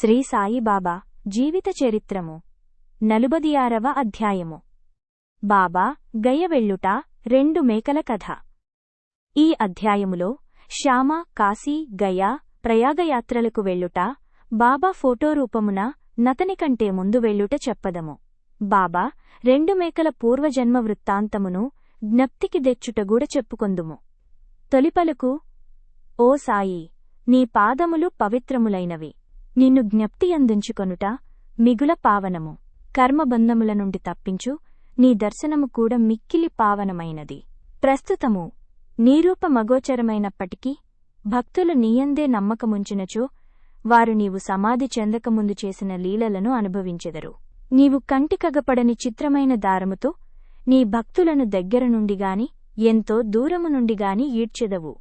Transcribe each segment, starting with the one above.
శ్రీ సాయిబాబా జీవిత చరిత్రము. నలుబది ఆరవ అధ్యాయము. బాబా గయవెళ్ళుట రెండు మేకల కథ. ఈ అధ్యాయములో శ్యామ కాశీ గయా ప్రయాగయాత్రలకు వెళ్ళుట బాబా ఫోటో రూపమున నతని కంటే ముందు వెళ్ళుట చెప్పదము. బాబా రెండు మేకల పూర్వజన్మ వృత్తాంతమును జ్ఞప్తికి తెచ్చుటగూడ చెప్పుకొందుము. తొలిపలుకు ఓ సాయి నీ పాదములు పవిత్రములైనవి. నిన్ను జ్ఞప్తి అందించుకొనుట మిగుల పావనము. కర్మబంధముల నుండి తప్పించు నీ దర్శనము కూడా మిక్కిలి పావనమైనది. ప్రస్తుతము నీరూపమగోచరమైనప్పటికీ భక్తులు నీయందే నమ్మకముంచినచో వారు నీవు సమాధి చెందకముందు చేసిన లీలలను అనుభవించెదరు. నీవు కంటికగపడని చిత్రమైన దారముతో నీ భక్తులను దగ్గర నుండిగాని ఎంతో దూరము నుండిగాని ఈడ్చెదవు.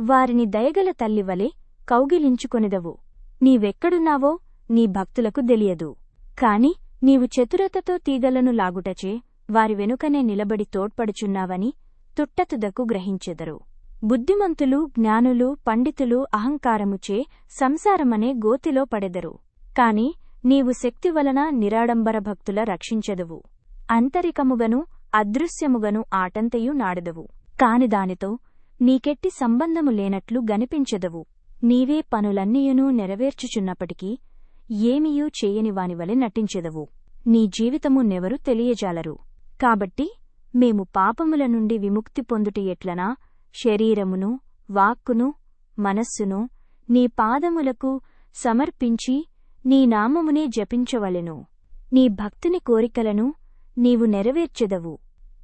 వారిని దయగల తల్లివలే కౌగిలించుకొనిదవు. నీవెక్కడున్నావో నీ భక్తులకు తెలియదు. కాని నీవు చతురతతో తీగలను లాగుటచే వారి వెనుకనే నిలబడి తోడ్పడుచున్నావని తుట్టతుదకు గ్రహించెదరు. బుద్ధిమంతులు జ్ఞానులు పండితులు అహంకారముచే సంసారమనే గోతిలో పడెదరు. కాని నీవు శక్తి వలన నిరాడంబర భక్తుల రక్షించెదవు. అంతరికముగను అదృశ్యముగను ఆటంతయు నాడెదవు. కాని దానితో నీకెట్టి సంబంధము లేనట్లు గనిపించెదవు. నీవే పనులన్నీయునూ నెరవేర్చుచున్నప్పటికీ ఏమీయూ చేయని వానివలె నటించెదవు. నీ జీవితము నెవరు తెలియజాలరు. కాబట్టి మేము పాపముల నుండి విముక్తి పొందుట ఎట్లనా? శరీరమును వాక్కును మనస్సును నీ పాదములకు సమర్పించి నీ నామమునే జపించవలెను. నీ భక్తుని కోరికలను నీవు నెరవేర్చెదవు.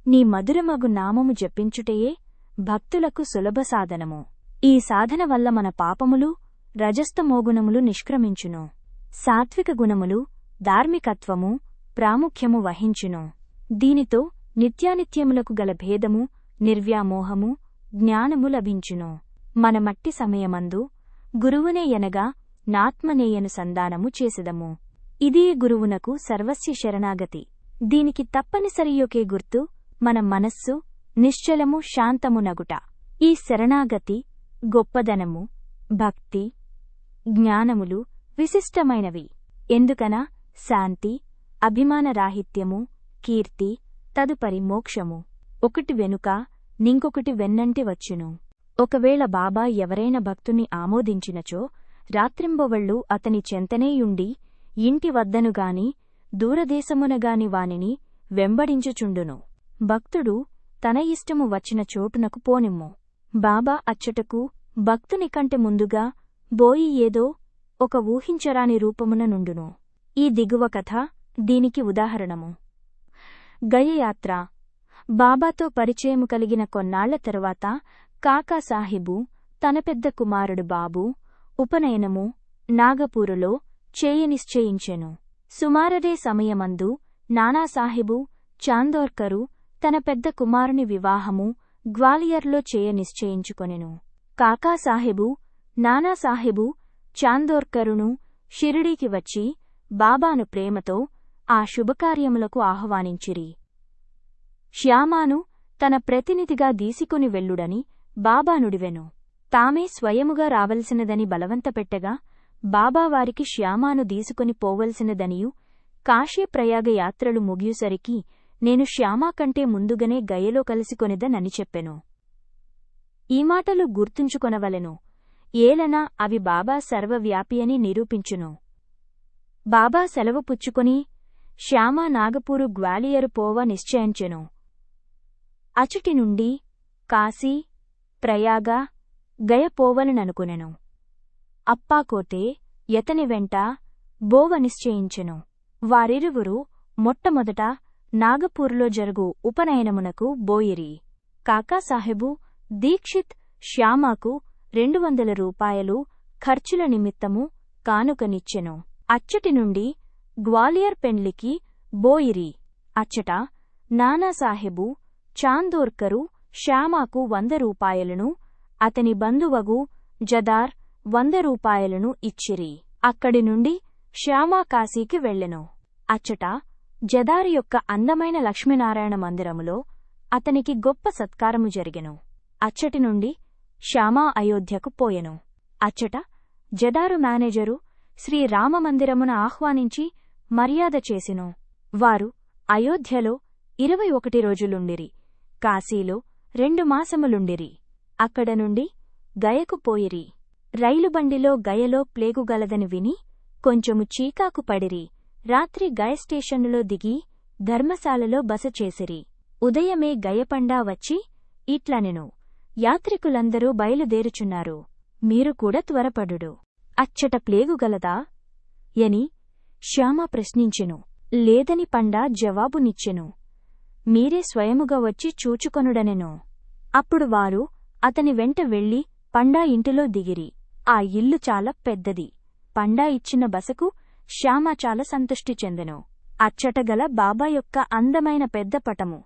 నీ మధురమగు నామము జపించుటయే భక్తులకు సులభ సాధనము. ఈ సాధన వల్ల మన పాపములు రజస్తమోగుణములు నిష్క్రమించును. సాత్విక గుణములు ధార్మికత్వము ప్రాముఖ్యము వహించును. దీనితో నిత్యానిత్యములకు గల భేదము నిర్వ్యామోహము జ్ఞానము లభించును. మన మట్టి సమయమందు గురువునే ఎనగా నాత్మనేయను సంధానము చేసెదము. ఇదే గురువునకు సర్వస్య శరణాగతి. దీనికి తప్పనిసరియొకే గుర్తు మన మనస్సు నిశ్చలము శాంతము నగుట. ఈ శరణాగతి గొప్పదనము భక్తి జ్ఞానములు విశిష్టమైనవి. ఎందుకన? శాంతి అభిమానరాహిత్యము కీర్తి తదుపరి మోక్షము. ఒకటి వెనుక నింకొకటి వెన్నంటి వచ్చును. ఒకవేళ బాబా ఎవరైనా భక్తుని ఆమోదించినచో రాత్రింబవళ్ళు అతని చెంతనేయుండి ఇంటి వద్దనుగాని దూరదేశమునగాని వానిని వెంబడించుచుండును. భక్తుడు తన ఇష్టము వచ్చిన చోటునకు పోనిమ్ము. బాబా అచ్చటకు భక్తుని కంటే ముందుగా బోయి ఏదో ఒక ఊహించరాని రూపమున నుండును. ఈ దిగువ కథ దీనికి ఉదాహరణము. గయయాత్ర. బాబాతో పరిచయము కలిగిన కొన్నాళ్ళ తరువాత కాకాసాహిబు తన పెద్ద కుమారుడు బాబు ఉపనయనము నాగపూరులో చేయనిశ్చయించెను సుమారదే సమయమందు నానాసాహిబు చాందోర్కరు తన పెద్ద కుమారుని వివాహము గ్వాలియర్లో చేయ నిశ్చయించుకొనెను. కాకాసాహెబు నానాసాహెబు చాందోర్కరును షిరిడీకి వచ్చి బాబాను ప్రేమతో ఆ శుభకార్యములకు ఆహ్వానించిరి. శ్యామాను తన ప్రతినిధిగా దీసికొని వెళ్ళుడని బాబానుడివెను తామే స్వయముగా రావలసినదని బలవంతపెట్టగా బాబావారికి శ్యామాను దీసుకొని పోవలసినదనియు కాశీప్రయాగ యాత్రలు ముగియుసరికి నేను శ్యామా కంటే ముందుగానే గయలో కలిసికొనిదనని చెప్పెను. ఈ మాటలు గుర్తుంచుకొనవలెను. ఏలనా అవి బాబా సర్వవ్యాపి అని నిరూపించును. బాబా సెలవు పుచ్చుకొని శ్యామా నాగపూరు గ్వాలియరు పోవ నిశ్చయించెను. అచుటి నుండి కాశీ ప్రయాగ గయపోవలననుకునెను అప్పాకోటే యతని వెంట బోవ నిశ్చయించెను. వారిరువురు మొట్టమొదట నాగపూర్లో జరుగు ఉపనయనమునకు బోయిరి. కాకాసాహెబు దీక్షిత్ శ్యామాకు రెండు వందల రూపాయలు ఖర్చుల నిమిత్తము కానుకనిచ్చెను. అచ్చటి నుండి గ్వాలియర్ పెండ్లికి బోయిరి. అచ్చట నానాసాహెబు చాందోర్కరు శ్యామాకు వంద రూపాయలను అతని బంధువగు జదార్ వంద రూపాయలను ఇచ్చిరి. అక్కడి నుండి శ్యామా కాశీకి వెళ్ళెను. అచ్చట జదారి యొక్క అందమైన లక్ష్మీనారాయణ మందిరములో అతనికి గొప్ప సత్కారము జరిగెను. అచ్చటి నుండి శ్యామా అయోధ్యకు పోయెను. అచ్చట జదారు మేనేజరు శ్రీరామమందిరమున ఆహ్వానించి మర్యాద చేసెను. వారు అయోధ్యలో ఇరవై ఒకటి రోజులుండిరి. కాశీలో రెండు మాసములుండిరి. అక్కడ నుండి గయకు పోయిరి. రైలుబండిలో గయలో ప్లేగుగలదని విని కొంచెము చీకాకు పడిరి. రాత్రి గయస్టేషనులో దిగి ధర్మశాలలో బస చేసిరి. ఉదయమే గయపండా వచ్చి ఇట్లనెను యాత్రికులందరూ బయలుదేరుచున్నారు. మీరు కూడా త్వరపడుడు. అచ్చట ప్లేగు గలదా ఎని శ్యామ ప్రశ్నించెను. లేదని పండా జవాబునిచ్చెను. మీరే స్వయముగా వచ్చి చూచుకొనుడనెను. అప్పుడు వారు అతని వెంట వెళ్ళి పండా ఇంటిలో దిగిరి. ఆ ఇల్లు చాలా పెద్దది. పండా ఇచ్చిన బసకు శ్యామ చాలా సంతృష్టి చెందెను. అచ్చటగల బాబా యొక్క అందమైన పెద్ద పటము.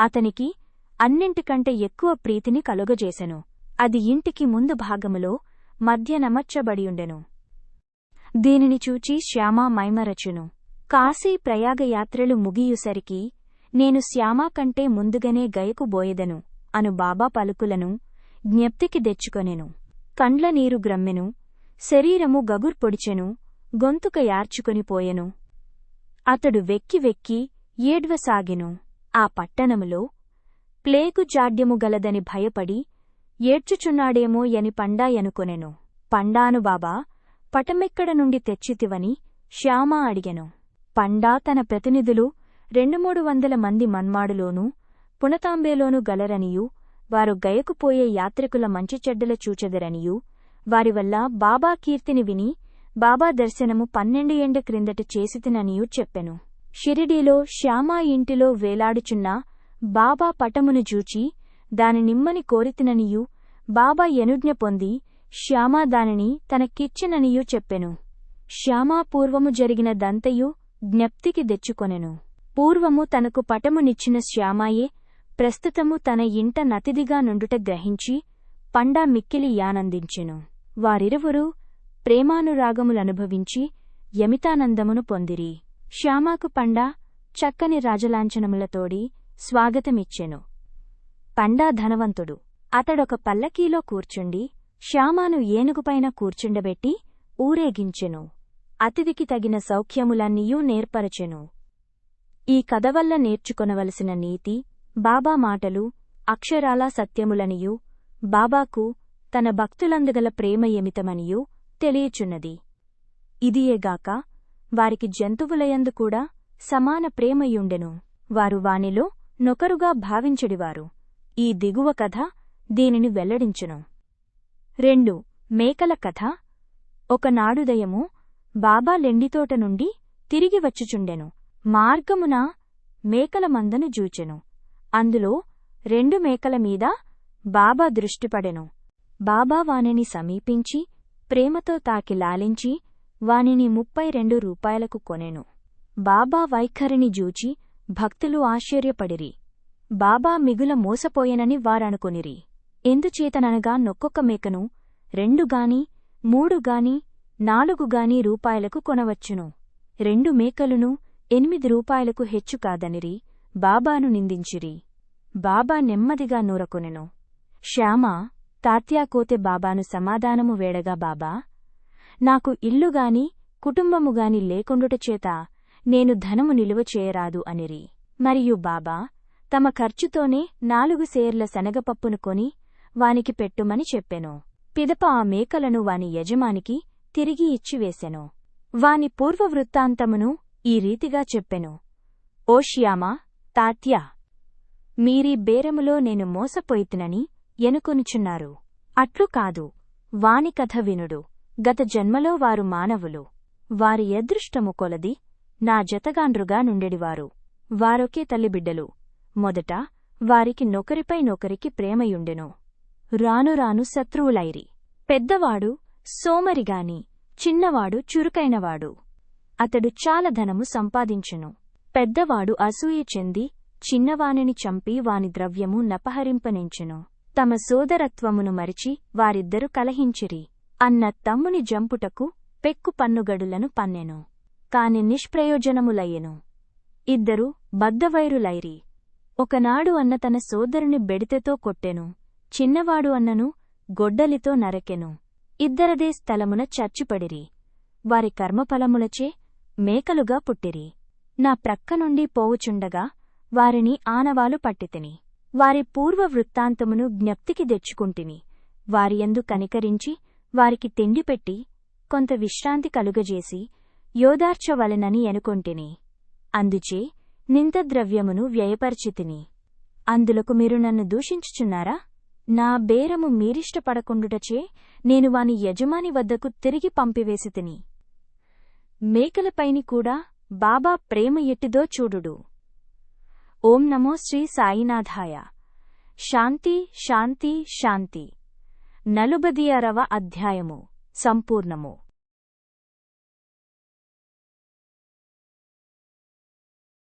అతనికి అన్నింటికంటే ఎక్కువ ప్రీతిని కలుగజేసెను. అది ఇంటికి ముందు భాగములో మధ్య నమర్చబడియుండెను దీనిని చూచి శ్యామ మైమరచును. కాశీ ప్రయాగయాత్రలు ముగియుసరికి నేను శ్యామా కంటే ముందుగానే గయకు బోయెదను అను బాబా పలుకులను జ్ఞప్తికి తెచ్చుకొనెను. కండ్ల నీరు గ్రమ్మెను. శరీరము గగుర్పొడిచెను. గొంతుక యార్చుకొనిపోయెను అతడు వెక్కి వెక్కి ఏడ్వసాగెను. ఆ పట్టణములో ప్లేగు జాడ్యము గలదని భయపడి ఏడ్చుచున్నాడేమో యని పండాయనుకొనెను పండాను బాబా పటమెక్కడ నుండి తెచ్చితివని శ్యామా అడిగెను. పండా తన ప్రతినిధులు రెండు మూడు వందల మంది మన్మాడులోనూ పునతాంబేలోనూ గలరనియూ వారు గయకుపోయే యాత్రికుల మంచి చెడ్డల చూచెదరనియూ వారి వల్ల బాబా కీర్తిని విని బాబా దర్శనము పన్నెండు ఎండ క్రిందట చేసితిననియూ చెప్పెను. షిరిడీలో శ్యామా ఇంటిలో వేలాడుచున్న బాబా పటమును జూచి దాని నిమ్మని కోరితిననియూ బాబా ఎనుజ్ఞ పొంది శ్యామా దానిని తనకిచ్చిననియూ చెప్పెను. శ్యామా పూర్వము జరిగిన దంతయు జ్ఞప్తికి తెచ్చుకొనెను పూర్వము తనకు పటమునిచ్చిన శ్యామాయే ప్రస్తుతము తన ఇంట నతిదిగా నుండుట గ్రహించి పండా మిక్కిలి యానందించెను. వారిరువురూ ప్రేమానురాగములనుభవించి యమితానందమును పొందిరి. శ్యామాకు పండా చక్కని రాజలాంఛనములతోడి స్వాగతమిచ్చెను. పండా ధనవంతుడు. అతడొక పల్లకీలో కూర్చుండి శ్యామాను ఏనుగుపైన కూర్చుండబెట్టి ఊరేగించెను. అతిథికి తగిన సౌఖ్యములన్నీయూ నేర్పరచెను. ఈ కథ వల్ల నేర్చుకొనవలసిన నీతి బాబా మాటలు అక్షరాలా సత్యములనియూ బాబాకు తన భక్తులందుగల ప్రేమ ఎమితమనియూ తెలియచున్నది. ఇదియేగాక వారికి జంతువులయందు కూడా సమాన ప్రేమయుండెను. వారు వానిలో నొకరుగా భావించెడివారు. ఈ దిగువ కథ దీనిని వెల్లడించును. రెండు మేకల కథ. ఒకనాడుదయము బాబా లెండితోట నుండి తిరిగి వచ్చుచుండెను. మార్గమున మేకల మందను జూచెను. అందులో రెండు మేకల మీద బాబా దృష్టిపడెను బాబా వానిని సమీపించి ప్రేమతో తాకి లాలించి వానిని ముప్పై రెండు రూపాయలకు కొనెను. బాబా వైఖరిని జూచి భక్తులు ఆశ్చర్యపడిరి. బాబా మిగుల మోసపోయెనని వారనుకొనిరి. ఎందుచేతననగా నొక్కొక్క మేకను రెండుగాని మూడుగాని నాలుగుగాని రూపాయలకు కొనవచ్చును. రెండు మేకలును ఎనిమిది రూపాయలకు హెచ్చు కాదనిరి. బాబాను నిందించిరి. బాబా నెమ్మదిగా నూరకొనెను. శ్యామా తాత్యాకోతె బాబాను సమాధానము వేడగా బాబా నాకు ఇల్లుగాని కుటుంబముగాని లేకుండుటచేత నేను ధనము నిలువ చేయరాదు అనిరి. మరియు బాబా తమ ఖర్చుతోనే నాలుగు సేర్ల శనగపప్పును కొని వానికి పెట్టుమని చెప్పెను. పిదప ఆ మేకలను వాని యజమానికి తిరిగి ఇచ్చివేశెను వాని పూర్వవృత్తాంతమును ఈ రీతిగా చెప్పెను. ఓ శ్యామా తాత్యా మీరీ బేరములో నేను మోసపోయితునని ఎనుకొనుచున్నారు. అట్లు కాదు వాని కథ వినుడు. గత జన్మలో వారు మానవులు. వారి అదృష్టము కొలది నా జతగాండ్రుగా నుండెడివారు. వారొకే తల్లిబిడ్డలు. మొదట వారికి నొకరిపై నొకరికి ప్రేమయుండెను. రాను రాను శత్రువులైరి. పెద్దవాడు సోమరిగాని చిన్నవాడు చురుకైనవాడు. అతడు చాలా ధనము సంపాదించెను. పెద్దవాడు అసూయ చెంది చిన్నవానిని చంపి వాని ద్రవ్యము నపహరింపనించెను. తమ సోదరత్వమును మరిచి వారిద్దరు కలహించిరి. అన్న తమ్ముని జంపుటకు పెక్కు పన్నుగడులను పన్నెను. కాని నిష్ప్రయోజనములయ్యెను. ఇద్దరు బద్దవైరులైరి ఒకనాడు అన్న తన సోదరుని బెడితెతో కొట్టెను. చిన్నవాడు అన్నను గొడ్డలితో నరకెను. ఇద్దరదే స్థలమున చచ్చిపడిరి. వారి కర్మఫలములచే మేకలుగా పుట్టిరి. నా ప్రక్క నుండి పోవుచుండగా వారిని ఆనవాలు పట్టితిని. వారి పూర్వ వృత్తాంతమును జ్ఞప్తికి తెచ్చుకుంటిని వారి యందు కనికరించి వారికి తిండిపెట్టి కొంత విశ్రాంతి కలుగజేసి యోదార్చవలెనని ఎనుకొంటిని. అందుచే నింతద్రవ్యమును వ్యయపరిచితిని. అందులకు మీరు నన్ను దూషించుచున్నారా? నా బేరము మీరిష్టపడకుండుటచే నేను వాని యజమాని వద్దకు తిరిగి పంపివేసి తిని మేకలపైని కూడా బాబా ప్రేమ ఎట్టిదో చూడుడు. ఓం నమో శ్రీ సాయినాథాయ. శాంతి శాంతి శాంతి. నలుబదియరవ అధ్యాయము. సంపూర్ణము.